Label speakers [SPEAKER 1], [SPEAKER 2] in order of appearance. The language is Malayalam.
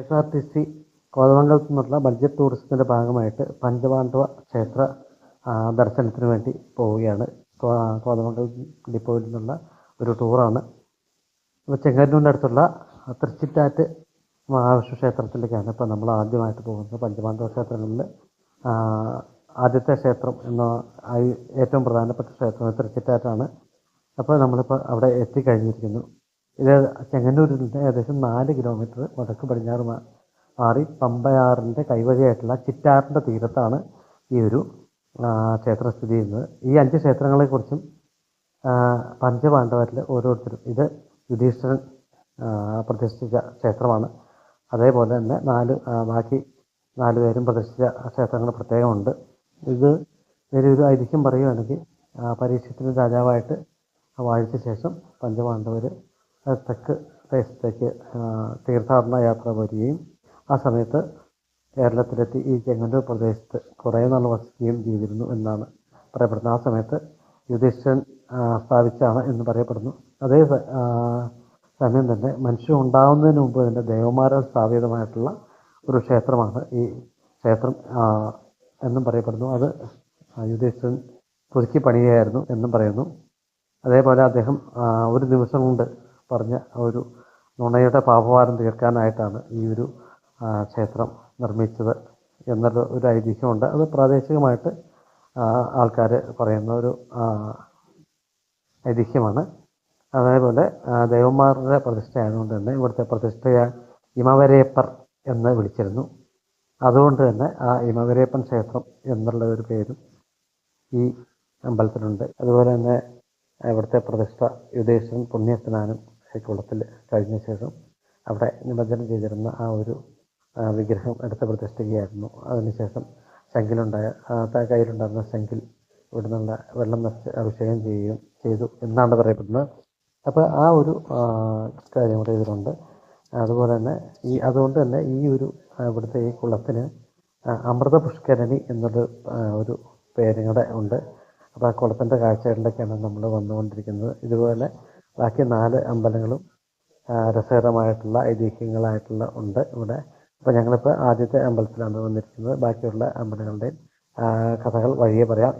[SPEAKER 1] എസ് ആർ ടി സി കോതമംഗലത്തു നിന്നുള്ള ബഡ്ജറ്റ് ടൂറിസത്തിന്റെ ഭാഗമായിട്ട് പഞ്ചപാണ്ഡവ ക്ഷേത്ര ദർശനത്തിന് വേണ്ടി പോവുകയാണ്. കോതമംഗലം ഡിപ്പോയിൽ നിന്നുള്ള ഒരു ടൂറാണ് ഇപ്പോൾ ചെങ്ങന്നൂരിന്റെ അടുത്തുള്ള തൃച്ചിറ്റാറ്റ് മഹാവിഷ്ണു ക്ഷേത്രത്തിലേക്കാണ് ഇപ്പോൾ നമ്മൾ ആദ്യമായിട്ട് പോകുന്നത്. പഞ്ചപാണ്ഡവ ക്ഷേത്രങ്ങളിൽ ആദ്യത്തെ ക്ഷേത്രം എന്ന ഏറ്റവും പ്രധാനപ്പെട്ട ക്ഷേത്രം തൃച്ചിറ്റാറ്റാണ് അപ്പോൾ നമ്മളിപ്പോൾ അവിടെ എത്തിക്കഴിഞ്ഞിരിക്കുന്നു. ഇത് ചെങ്ങന്നൂരിൽ നിന്ന് ഏകദേശം നാല് കിലോമീറ്റർ വടക്ക് പടിഞ്ഞാറ് മാറി പമ്പയാറിന്റെ കൈവഴിയായിട്ടുള്ള ചിറ്റാറിന്റെ തീരത്താണ് ഈ ഒരു ക്ഷേത്രം സ്ഥിതി ചെയ്യുന്നത്. ഈ അഞ്ച് ക്ഷേത്രങ്ങളെക്കുറിച്ചും പഞ്ചപാണ്ഡവരിൽ ഓരോരുത്തരും ഇത് യുധിഷ്ഠിരൻ പ്രതിഷ്ഠിച്ച ക്ഷേത്രമാണ്. അതേപോലെ തന്നെ നാല് ബാക്കി നാല് പേരും പ്രതിഷ്ഠിച്ച ക്ഷേത്രങ്ങൾ പ്രത്യേകമുണ്ട്. ഇത് ഒരു ഐതിഹ്യം പറയുകയാണെങ്കിൽ പരീക്ഷത്തിന് രാജാവായിട്ട് വാഴിച്ച ശേഷം പഞ്ചപാണ്ഡവർ തെക്ക് ദേശത്തേക്ക് തീർത്ഥാടന യാത്ര വരികയും ആ സമയത്ത് കേരളത്തിലെത്തി ഈ ചെങ്ങന്നൂർ പ്രദേശത്ത് കുറേ നാൾ വസിക്കുകയും ചെയ്തിരുന്നു എന്നാണ് പറയപ്പെടുന്നത്. ആ സമയത്ത് യുധിഷ്ഠൻ സ്ഥാപിച്ചാണ് എന്ന് പറയപ്പെടുന്നു. അതേ സമയം തന്നെ മനുഷ്യൻ ഉണ്ടാകുന്നതിന് മുമ്പ് തന്നെ ദേവന്മാരാൽ സ്ഥാപിതമായിട്ടുള്ള ഒരു ക്ഷേത്രമാണ് ഈ ക്ഷേത്രം എന്നും പറയപ്പെടുന്നു. അത് യുധിഷ്ഠൻ പുതുക്കി പണിയായിരുന്നു എന്നും പറയുന്നു. അതേപോലെ അദ്ദേഹം ഒരു ദിവസം കൊണ്ട് പറഞ്ഞ ഒരു നുണയുടെ പാപഭാരം തീർക്കാനായിട്ടാണ് ഈ ഒരു ക്ഷേത്രം നിർമ്മിച്ചത് എന്നുള്ള ഒരു ഐതിഹ്യമുണ്ട്. അത് പ്രാദേശികമായിട്ട് ആൾക്കാർ പറയുന്ന ഒരു ഐതിഹ്യമാണ്. അതേപോലെ ദേവന്മാരുടെ ദേവന്മാരുടെ പ്രതിഷ്ഠയായതുകൊണ്ട് തന്നെ ഇവിടുത്തെ പ്രതിഷ്ഠയ ഇമവരേപ്പർ എന്ന് വിളിച്ചിരുന്നു. അതുകൊണ്ട് തന്നെ ആ ഇമവരേപ്പൻ ക്ഷേത്രം എന്നുള്ള ഒരു പേരും ഈ അമ്പലത്തിലുണ്ട്. അതുപോലെ തന്നെ ഇവിടുത്തെ പ്രതിഷ്ഠ യുദ്ധേശ്വരൻ പുണ്യസ്നാനം കുളത്തിൽ കഴിഞ്ഞ ശേഷം അവിടെ നിമജ്ജനം ചെയ്തിരുന്ന ആ ഒരു വിഗ്രഹം എടുത്ത് പ്രതിഷ്ഠിക്കുകയായിരുന്നു. അതിനുശേഷം ശങ്കിലുണ്ടായ കയ്യിലുണ്ടായിരുന്ന ശങ്കിൽ ഇവിടെ നിന്നുള്ള വെള്ളം നിറച്ച് അഭിഷേകം ചെയ്യുകയും ചെയ്തു എന്നാണ് പറയപ്പെടുന്നത്. അപ്പോൾ ആ ഒരു കാര്യം കൂടെ ഇതിലുണ്ട്. അതുപോലെ തന്നെ ഈ അതുകൊണ്ട് തന്നെ ഈ ഒരു ഇവിടുത്തെ ഈ കുളത്തിന് അമൃത പുഷ്കരണി എന്നൊരു ഒരു പേരും കൂടെ ഉണ്ട്. അപ്പോൾ ആ കുളത്തിന്റെ കാഴ്ചകളിലേക്കാണ് നമ്മൾ വന്നുകൊണ്ടിരിക്കുന്നത്. ഇതുപോലെ ബാക്കി നാല് അമ്പലങ്ങളും രസകരമായിട്ടുള്ള ഐതിഹ്യങ്ങളായിട്ടുള്ള ഉണ്ട് ഇവിടെ. അപ്പോൾ ഞങ്ങളിപ്പോൾ ആദ്യത്തെ അമ്പലത്തിലാണ് വന്നിരിക്കുന്നത്. ബാക്കിയുള്ള അമ്പലങ്ങളുടെയും കഥകൾ വഴിയെ പറയാം.